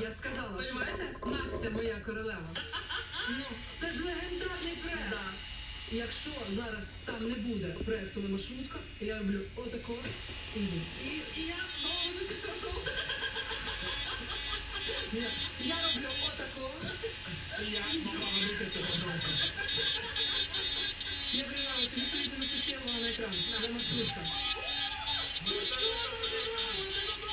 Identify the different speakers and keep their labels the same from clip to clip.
Speaker 1: Я сказала, що
Speaker 2: Понимаєте?
Speaker 1: Настя моя королева. Ну, це ж легендарний проект.
Speaker 2: Да.
Speaker 1: Якщо зараз там не буде проекту на маршрутка, я роблю отако і йду.
Speaker 2: І, і я.
Speaker 1: Ні, Я роблю отако, і я могла робити цього. Я приймала телефонну систему на екран. Це маршрутка.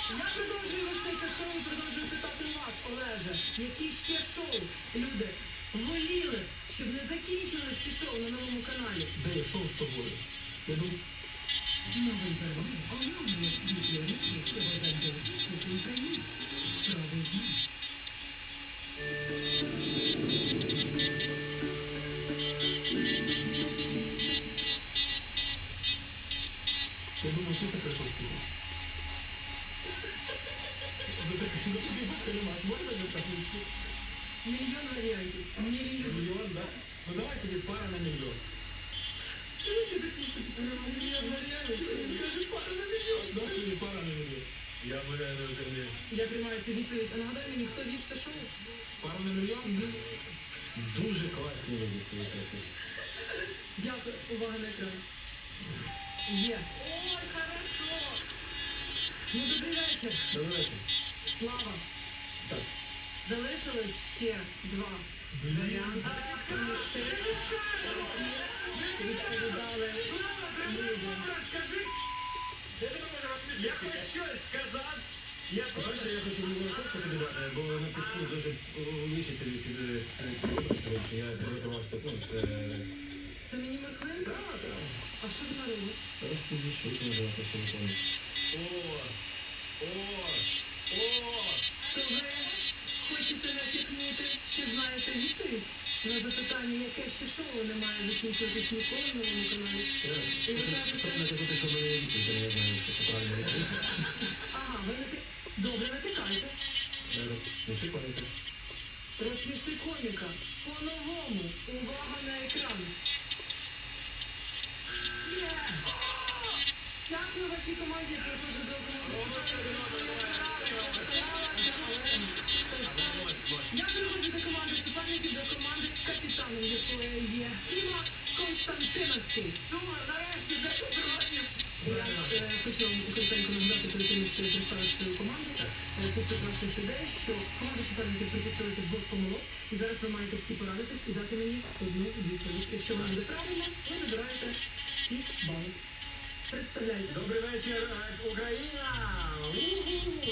Speaker 1: Я продовжую це шоу, продовжую питати вас, Олеже, які ще шоу люди воліли, щоб не закінчились ці шоу на новому каналі.
Speaker 3: Де я шов з тобою? Я думаю,
Speaker 1: Новий перелом, оновлює світло річні сьогодні варіантів. Мільйон.
Speaker 3: Мільйон, да? Ну давай тобі пара на. Мільйон варіантів, ти пара на мільйон, да? Тобі пара на мільйон. Я вважаю, що це
Speaker 1: Я приймаю цю відповідь. А нагадай мені, хто вів це шоу?
Speaker 3: пара на мільйон? Дуже класні відповіді.
Speaker 1: Дякую. Увага на екран. Є.
Speaker 2: Ой, хорошо.
Speaker 1: Ну, добрий вечір.
Speaker 3: Давайте.
Speaker 1: Слава.
Speaker 3: Так.
Speaker 1: Залишилось ще два варіанти. Тому відповідали люди.
Speaker 3: Я хочу щось сказати. Я просто я хочу мікрофон тобі дати, бо на підку дуже увеличити від кілометрів. Я приготувався. Ну, це...
Speaker 1: Мені Михайло? А що ти наробиш?
Speaker 3: Зараз що телефон. О! О! О!
Speaker 1: Відповідь на запитання, яке ще шоу не має закінчуватись ніколи на новому каналі?
Speaker 3: Не не
Speaker 1: ага, ви натяк... Добре, натякайте.
Speaker 3: Не шипайте.
Speaker 1: Розсміши коміка. По-новому. Увага на екран. Дякую вашій команді, яка дуже добре. Якої є Тіма Константиновський. Сумер, нарешті, де патронів? Я хочу вам нагадати перед тим, представив свою команду. Тут прекрасна ідея, що команда суперників припустилася двох помилок, і зараз ви маєте всі порадитись і дати мені одну відповідь. Якщо вона буде правильно, ви вибираєте 6 балів. Представляйте.
Speaker 3: Добрий вечір, е, Україна!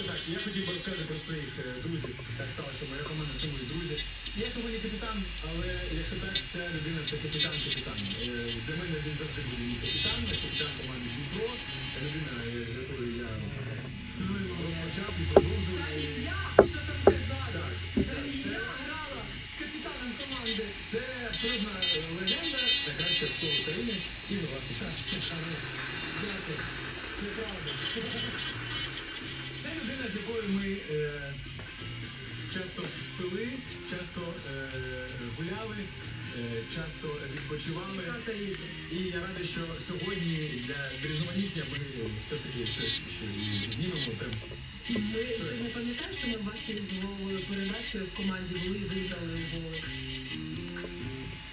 Speaker 3: Так, я хотів би розказати про своїх е, друзів. Так сталося, моя команда це мої друзі. Я сьогодні капітан, але якщо так, ця людина це капітан капітан. Е, Для мене він завжди буде мій капітан, капітан команди Дніпро. Людина, е, з якою я ну, розпочав і продовжую.
Speaker 1: Що Це
Speaker 3: легенда, найкраща в України і на вас. Дякую. Це. Це людина, з якою ми е, часто пили, часто гуляли, часто відпочивали. І я радий, що сьогодні для різноманіття ми все-таки щось ще знімемо. Це
Speaker 1: Ми ти не пам'ятаєш, що ми в вашій Львовою передачі в команді були і виграли у Львові?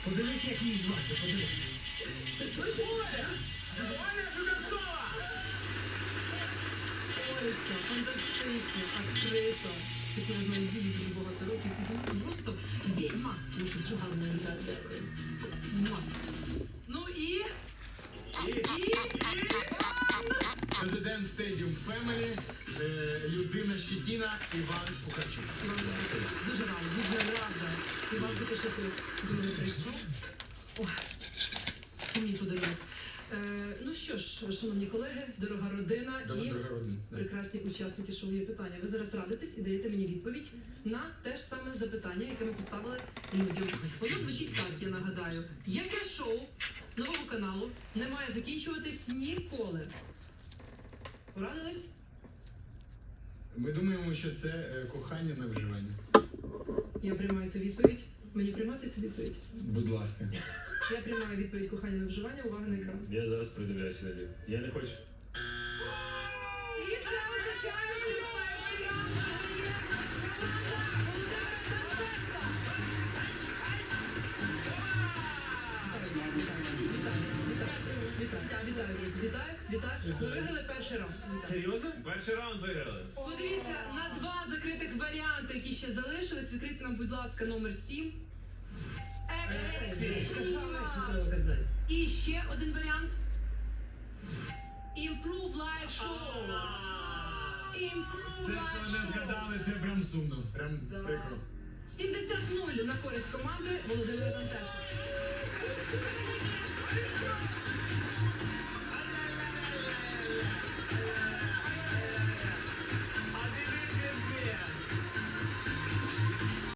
Speaker 3: Подивись, як її звати, подивись.
Speaker 1: Це точно?
Speaker 3: Оля Жугасова!
Speaker 1: Ольця, фантастична актриса. Такі ви знаєте, діді дуже багато років. Просто. Дуже дуже Ну і...
Speaker 3: Президент Stadium Family, е, людина Щетіна, Іван Пухарчук.
Speaker 1: Дуже рада, дуже рада. І вас запишете до прийшов. Ой, це мій подарунок. Е, ну що ж, шановні колеги, дорога родина і
Speaker 3: родина.
Speaker 1: прекрасні учасники шоу є питання. Ви зараз радитесь і даєте мені відповідь на те ж саме запитання, яке ми поставили людям. Воно звучить так, я нагадаю. Яке шоу нового каналу не має закінчуватись ніколи? Порадились?
Speaker 3: Ми думаємо, що це е, кохання на виживання.
Speaker 1: Я приймаю цю відповідь. Мені приймати цю відповідь.
Speaker 3: Будь ласка.
Speaker 1: Я приймаю відповідь кохання на вживання, увага на екран.
Speaker 4: Я зараз придивляюся на нього. Я не хочу.
Speaker 1: І перший Вітаю, вітаю, вітаю. Вітаю. Ви виграли перший раунд.
Speaker 3: Серйозно?
Speaker 4: Перший раунд виграли.
Speaker 1: Подивіться на два закритих варіанти, які ще залишились. Відкрити нам, будь ласка, номер сім. І ще один варіант. Improve Live Show. Improve
Speaker 3: Це,
Speaker 1: Live
Speaker 3: що не
Speaker 1: Show.
Speaker 3: згадали, це прям сумно. Прям
Speaker 1: Да.
Speaker 3: прикро.
Speaker 1: 70-0 на користь команди Володимира Дантеса.